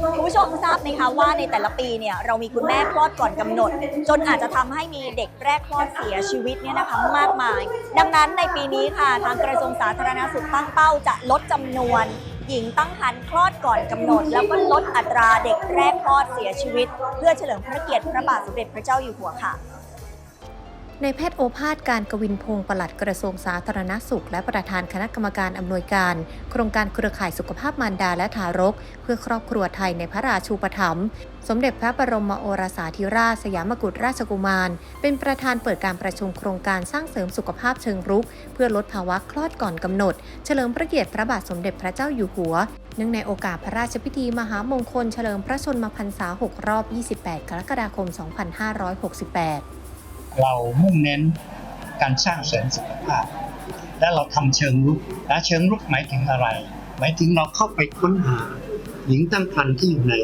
คุณผู้ชมทราบไหมคะว่าในแต่ละปีเนี่ยเรามีคุณแม่คลอดก่อนกำหนด จนอาจจะทำให้มีเด็กแรกคลอดเสียชีวิตเนี่ยนะคะมากมาย ดังนั้นในปีนี้ค่ะทางกระทรวงสาธารณสุขตั้งเป้าจะลดจำนวนหญิงตั้งครรภ์คลอดก่อนกำหนด แล้วก็ลดอัตราเด็กแรกคลอดเสียชีวิต เพื่อเฉลิมพระเกียรติพระบาทสมเด็จพระเจ้าอยู่หัวค่ะ ในแพทย์โอภาสการกวินพงศ์ปลัดกระทรวงสาธารณสุข และประธานคณะกรรมการอำนวยการ โครงการเครือข่ายสุขภาพมารดาและทารก เพื่อครอบครัวไทยในพระราชูปถัมภ์สมเด็จพระบรมโอรสาธิราชสยามกุฎราชกุมาร เป็นประธานเปิดการประชุมโครงการสร้างเสริมสุขภาพเชิงรุก เพื่อลดภาวะคลอดก่อนกำหนด เฉลิมพระเกียรติพระบาทสมเด็จพระเจ้าอยู่หัวเนื่องในโอกาสพระราชพิธีมหามงคลเฉลิมพระชนมพรรษา 6 รอบ 28 กรกฎาคม 2568 เรามุ่งเน้นการสร้างเสริมสุขภาพ และเราทำเชิงรุกและเชิงรุกหมายถึงอะไร หมายถึงเราเข้าไปค้นหาหญิงตั้งครรภ์ที่อยู่ใน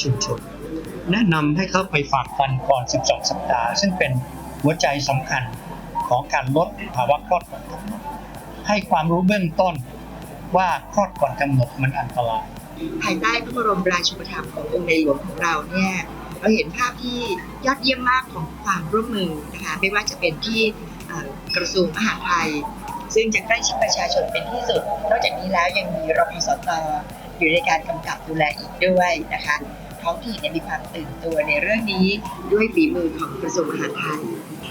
ชุมชน แนะนำให้เขาไปฝากฟันก่อน 12 สัปดาห์ ซึ่งเป็นหัวใจสำคัญของการลดภาวะคลอดก่อนกำหนดให้ความรู้เบื้องต้นว่าคลอดก่อนกำหนดมันอันตรายภายใต้พระบรมราชูปถัมภ์ขององค์ในหลวงของเราเนี่ย เราเห็นภาพที่ยอดเยี่ยมมากของความร่วมมือนะคะไม่ว่าจะเป็นที่กระทรวงมหาดไทย ซึ่งจะใกล้ชิดประชาชนเป็นที่สุด นอกจากนี้แล้วยังมีรพสตอยู่ในการกำกับดูแลอีกด้วยนะคะท้องถิ่นมีความตื่นตัวในเรื่องนี้ด้วยฝีมือของกระทรวงมหาดไทย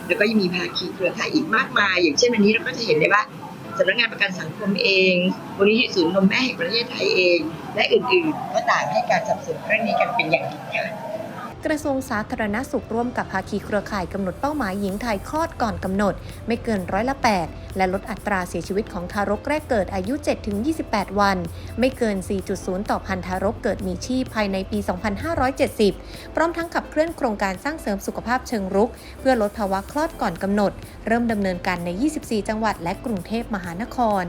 แล้วก็ยังมีภาคีเครือข่ายอีกมากมาย อย่างเช่นวันนี้เราก็จะเห็นได้ว่าสำนักงานประกันสังคมเองมูลนิธิศูนย์นมแม่แห่งประเทศไทยเอง และอื่นๆ ก็ต่างให้การสนับสนุนเรื่องนี้กันเป็นอย่างดีค่ะ กระทรวงสาธารณสุขร่วมกับภาคีเครือข่ายกำหนดเป้าหมายหญิงไทยคลอดก่อนกำหนด ไม่เกินร้อยละ 8 และลดอัตราเสียชีวิตของทารกแรกเกิดอายุ 7-28 วัน ไม่เกิน 4.0 ต่อพันทารกเกิดมีชีพภายในปี 2570 พร้อมทั้งขับเคลื่อนโครงการสร้างเสริมสุขภาพเชิงรุก เพื่อลดภาวะคลอดก่อนกำหนด เริ่มดำเนินการใน 24 จังหวัดและกรุงเทพมหานคร